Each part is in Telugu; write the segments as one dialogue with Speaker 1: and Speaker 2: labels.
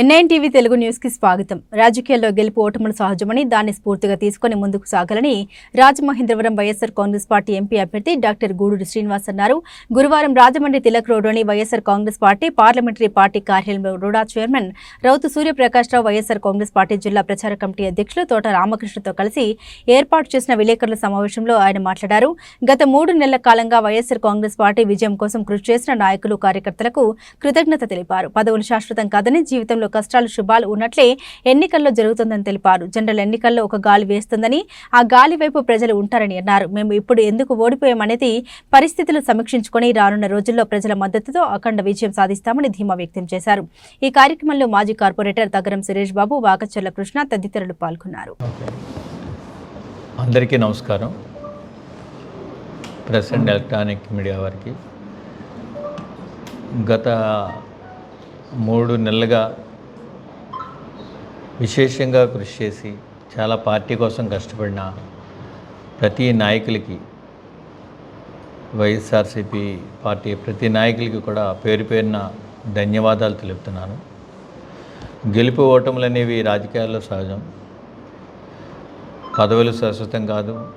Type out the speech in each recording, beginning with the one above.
Speaker 1: ఎన్ఐన్ టీవీ తెలుగు న్యూస్కి స్వాగతం. రాజకీయాల్లో గెలుపు ఓటములు సహజమని దాన్ని స్ఫూర్తిగా తీసుకుని ముందుకు సాగాలని రాజమహేంద్రవరం వైఎస్సార్ కాంగ్రెస్ పార్టీ ఎంపీ అభ్యర్థి డాక్టర్ గూడూరు శ్రీనివాస్ అన్నారు. గురువారం రాజమండ్రి తిలక్ రోడ్లోని YSR Congress party parliamentary party కార్యాలయంలో RUDA chairman Rautu Suryaprakash Rao YSR Congress party జిల్లా ప్రచార కమిటీ అధ్యక్షులు తోట రామకృష్ణతో కలిసి ఏర్పాటు చేసిన విలేకరుల సమావేశంలో ఆయన మాట్లాడారు. గత మూడు నెలల కాలంగా వైఎస్సార్ కాంగ్రెస్ పార్టీ విజయం కోసం కృషి చేసిన నాయకులు కార్యకర్తలకు కృతజ్ఞత తెలిపారు. పదవులు శాశ్వతం కాదని జీవితంలో కష్టాలు శుభాలు ఉన్నట్లే ఎన్నికల్లో జరుగుతుందని తెలిపారు. జనరల్ ఎన్నికల్లో ఒక గాలి వేస్తుందని ఆ గాలి వైపు ప్రజలు ఉంటారని అన్నారు. మేము ఇప్పుడు ఎందుకు ఓడిపోయామనేది పరిస్థితులు సమీక్షించుకొని రానున్న రోజుల్లో ప్రజల మద్దతుతో అఖండ విజయం సాధిస్తామని ధీమా వ్యక్తం చేశారు. ఈ కార్యక్రమంలో మాజీ కార్పొరేటర్ తగరం సురేష్ బాబు వాకచర్ల కృష్ణ తదితరులు పాల్గొన్నారు.
Speaker 2: అందరికీ నమస్కారం. ప్రెస్ అండ్ ఎలక్ట్రానిక్ మీడియా వారికి గత మూడు నెలలుగా విశేషంగా కృషి చేసి చాలా పార్టీ కోసం కష్టపడిన ప్రతి నాయకులకి వైఎస్ఆర్సీపీ పార్టీ ప్రతి నాయకులకి కూడా పేరు పేరున ధన్యవాదాలు తెలుపుతున్నాను. గెలుపు ఓటములు అనేవి రాజకీయాల్లో సహజం. పదవులు శాశ్వతం కాదు.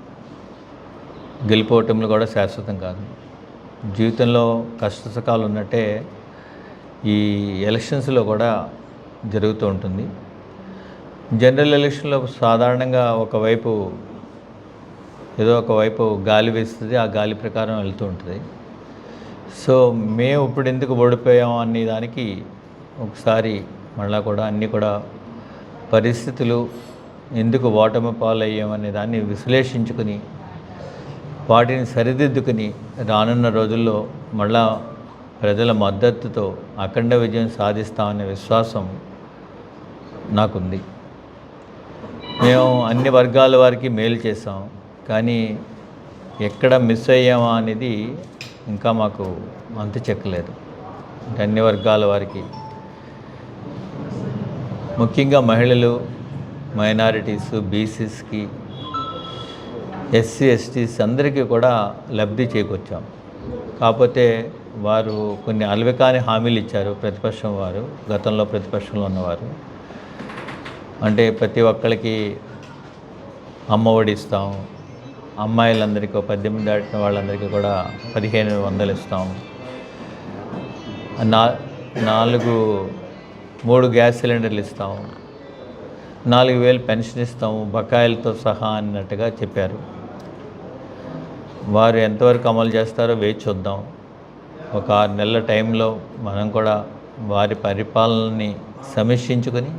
Speaker 2: గెలుపు ఓటములు కూడా శాశ్వతం కాదు. జీవితంలో కష్టసుఖాలు ఉన్నట్టే ఈ ఎలక్షన్స్లో కూడా జరుగుతూ ఉంటుంది. జనరల్ ఎలక్షన్లో సాధారణంగా ఒకవైపు ఏదో ఒకవైపు గాలి వేస్తుంది ఆ గాలి ప్రకారం వెళ్తూ ఉంటుంది. సో మేము ఇప్పుడు ఎందుకు ఓడిపోయాం అనే దానికి ఒకసారి మళ్ళా కూడా అన్నీ కూడా పరిస్థితులు ఎందుకు ఓటమి పాలయ్యామనే దాన్ని విశ్లేషించుకుని వాటిని సరిదిద్దుకుని రానున్న రోజుల్లో మళ్ళా ప్రజల మద్దతుతో అఖండ విజయం సాధిస్తామనే విశ్వాసం నాకుంది. మేము అన్ని వర్గాల వారికి మేలు చేసాం కానీ ఎక్కడ మిస్ అయ్యామా అనేది ఇంకా మాకు అంతు చెక్కలేదు అన్ని వర్గాల వారికి. ముఖ్యంగా మహిళలు మైనారిటీస్ బీసీస్కి ఎస్సీ ఎస్టీస్ అందరికీ కూడా లబ్ధి చేకూర్చాం. కాకపోతే వారు కొన్ని అలవికాని హామీలు ఇచ్చారు ప్రతిపక్షం వారు గతంలో ప్రతిపక్షంలో ఉన్నవారు. అంటే ప్రతి ఒక్కరికి అమ్మ ఒడి ఇస్తాం అమ్మాయిలందరికీ పద్దెనిమిది దాటిన వాళ్ళందరికీ కూడా పదిహేను వందలు ఇస్తాం. నా నాలుగు మూడు గ్యాస్ సిలిండర్లు ఇస్తాం. నాలుగు వేలు పెన్షన్ ఇస్తాము బకాయిలతో సహా అన్నట్టుగా చెప్పారు. వారు ఎంతవరకు అమలు చేస్తారో వేచి చూద్దాం. ఒక ఆరు నెలల టైంలో మనం కూడా వారి పరిపాలనని సమీక్షించుకొని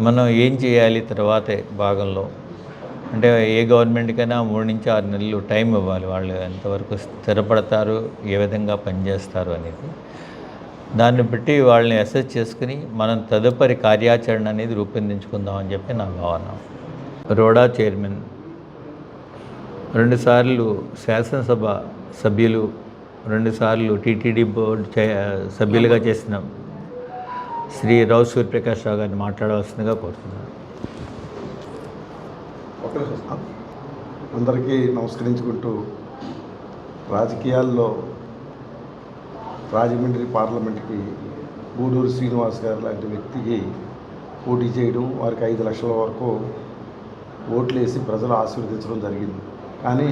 Speaker 2: మనం ఏం చేయాలి తర్వాతే భాగంలో? అంటే ఏ గవర్నమెంట్కైనా మూడు నుంచి ఆరు నెలలు టైం ఇవ్వాలి వాళ్ళు ఎంతవరకు స్థిరపడతారు ఏ విధంగా పనిచేస్తారు అనేది. దాన్ని బట్టి వాళ్ళని అసెస్ చేసుకుని మనం తదుపరి కార్యాచరణ అనేది రూపొందించుకుందామని చెప్పి నా భావన. RUDA chairman. రెండుసార్లు శాసనసభ సభ్యులు రెండుసార్లు టీటీడీ బోర్డు చే సభ్యులుగా చేసిన శ్రీ రావు సూర్యప్రకాష్ రావు గారిని మాట్లాడవలసిందిగా కోరుతున్నాను.
Speaker 3: అందరికీ నమస్కరించుకుంటూ రాజకీయాల్లో రాజమండ్రి పార్లమెంట్కి గూడూరు శ్రీనివాస్ గారు లాంటి వ్యక్తికి పోటీ చేయడం వారికి ఐదు లక్షల వరకు ఓట్లు వేసి ప్రజలు ఆశీర్వదించడం జరిగింది. కానీ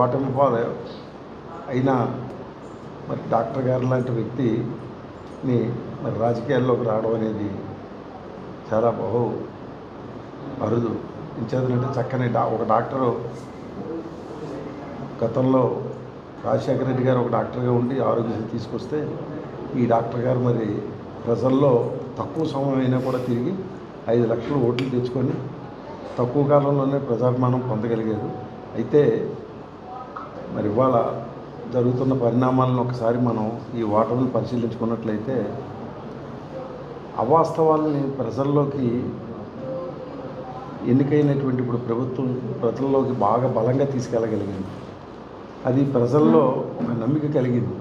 Speaker 3: ఓటమి పాలు అయినా మరి డాక్టర్ గారు లాంటి వ్యక్తిని మరి రాజకీయాల్లోకి రావడం అనేది చాలా బహు అరుదు. ఇంచేతనంటే చక్కని డా ఒక డాక్టరు గతంలో రాజశేఖర రెడ్డి గారు ఒక డాక్టర్గా ఉండి ఆరోగ్యశ్రీ తీసుకొస్తే ఈ డాక్టర్ గారు మరి ప్రజల్లో తక్కువ సమయం అయినా కూడా తిరిగి ఐదు లక్షలు ఓట్లు తెచ్చుకొని తక్కువ కాలంలోనే ప్రజాభిమానం పొందగలిగారు. అయితే మరి ఇవాళ జరుగుతున్న పరిణామాలను ఒకసారి మనం ఈ ఓటర్ని పరిశీలించుకున్నట్లయితే అవాస్తవాల్ని ప్రజల్లోకి ఎన్నికైనటువంటి ఇప్పుడు ప్రభుత్వం ప్రజల్లోకి బాగా బలంగా తీసుకెళ్ళగలిగింది. అది ప్రజల్లో ఒక నమ్మిక కలిగింది.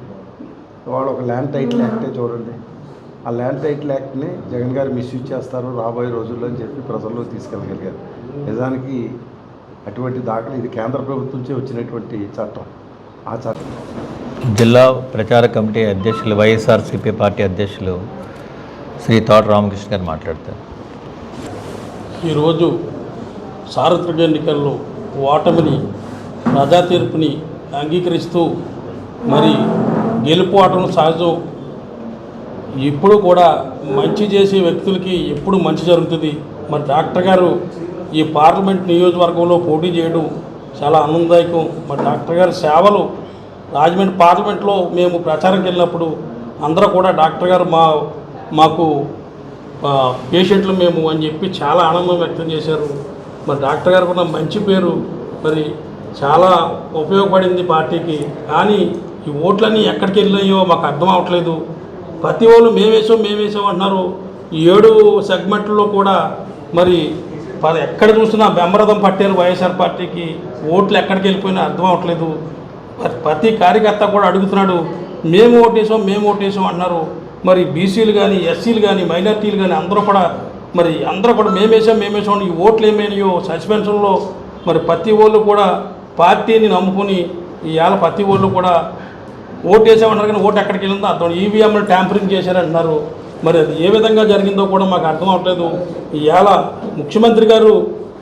Speaker 3: వాడు ఒక ల్యాండ్ టైటిల్ యాక్టే చూడండి. ఆ ల్యాండ్ టైటిల్ యాక్ట్ని జగన్ గారు మిస్యూజ్ చేస్తారు రాబోయే రోజుల్లో అని చెప్పి ప్రజల్లో తీసుకెళ్ళగలిగారు. నిజానికి అటువంటి దాఖలు ఇది కేంద్ర ప్రభుత్వంచే వచ్చినటువంటి చట్టం. ఆ చట్టం
Speaker 2: జిల్లా ప్రచార కమిటీ అధ్యక్షులు వైఎస్ఆర్సీపీ పార్టీ అధ్యక్షులు శ్రీ తోట రామకృష్ణ గారు మాట్లాడతారు.
Speaker 4: ఈరోజు సార్వత్రిక ఎన్నికల్లో ఓటమిని ప్రజా తీర్పుని అంగీకరిస్తూ మరి గెలుపు ఓటమి సహజం. ఎప్పుడు కూడా మంచి చేసే వ్యక్తులకి ఎప్పుడు మంచి జరుగుతుంది. మరి డాక్టర్ గారు ఈ పార్లమెంట్ నియోజకవర్గంలో పోటీ చేయడం చాలా ఆనందదాయకం. మరి డాక్టర్ గారి సేవలు రాజమండ్రి పార్లమెంట్లో మేము ప్రచారంకి వెళ్ళినప్పుడు అందరూ కూడా డాక్టర్ గారు మా మాకు పేషెంట్లు మేము అని చెప్పి చాలా ఆనందం వ్యక్తం చేశారు. మరి డాక్టర్ గారు కూడా మంచి పేరు. మరి చాలా ఉపయోగపడింది పార్టీకి. కానీ ఈ ఓట్లన్నీ ఎక్కడికి వెళ్ళాయో మాకు అర్థం అవ్వట్లేదు ప్రతి వాళ్ళు మేమేసాం మేమేసాం అంటున్నారు. ఈ ఏడు సెగ్మెంట్లో కూడా మరి ప- ఎక్కడ చూసినా బెంబరథం పట్టారు వైఎస్ఆర్ పార్టీకి. ఓట్లు ఎక్కడికి వెళ్ళిపోయినా అర్థం అవ్వట్లేదు ప్రతి కార్యకర్త కూడా అడుగుతున్నాడు మేము ఓటేసాం మేము ఓటేసాం అంటున్నారు. మరి బీసీలు కానీ ఎస్సీలు కానీ మైనార్టీలు కానీ అందరూ కూడా మరి అందరూ కూడా మేమేసాం మేమేసాం ఈ ఓట్లు ఏమైనాయో సస్పెన్షన్లో మరి ప్రతి వాళ్ళు కూడా పార్టీని నమ్ముకుని ఇవాళ ప్రతి వాళ్ళు కూడా ఓటు వేసామన్నారు కానీ ఓటు ఎక్కడికి వెళ్ళిందో అర్థం ఈవీఎంలు ట్యాంపరింగ్ చేశారంటున్నారు. మరి అది ఏ విధంగా జరిగిందో కూడా మాకు అర్థం అవట్లేదు ఇవాళ ముఖ్యమంత్రి గారు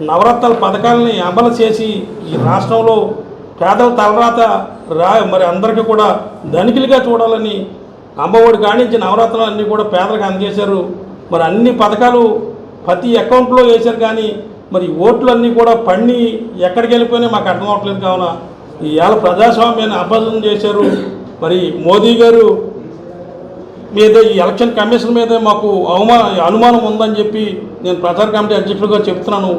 Speaker 4: నవరత్నాల పథకాలని అమలు చేసి ఈ రాష్ట్రంలో పేదల తలరాత రా మరి అందరికీ కూడా ధనికులుగా చూడాలని అమ్మఒడి కానించి నవరత్నాలు అన్నీ కూడా పేదలకు అందజేశారు. మరి అన్ని పథకాలు ప్రతి అకౌంట్లో వేశారు కానీ మరి ఓట్లు అన్నీ కూడా పండి ఎక్కడికి వెళ్ళిపోయినా మాకు అర్థం అవ్వట్లేదు కావున ఇవాళ ప్రజాస్వామ్యాన్ని అపజం చేశారు. మరి మోదీ గారు మీద ఈ ఎలక్షన్ కమిషన్ మీద మాకు అవమా అనుమానం ఉందని చెప్పి నేను ప్రచార కమిటీ అధ్యక్షుడిగా చెప్తున్నాను.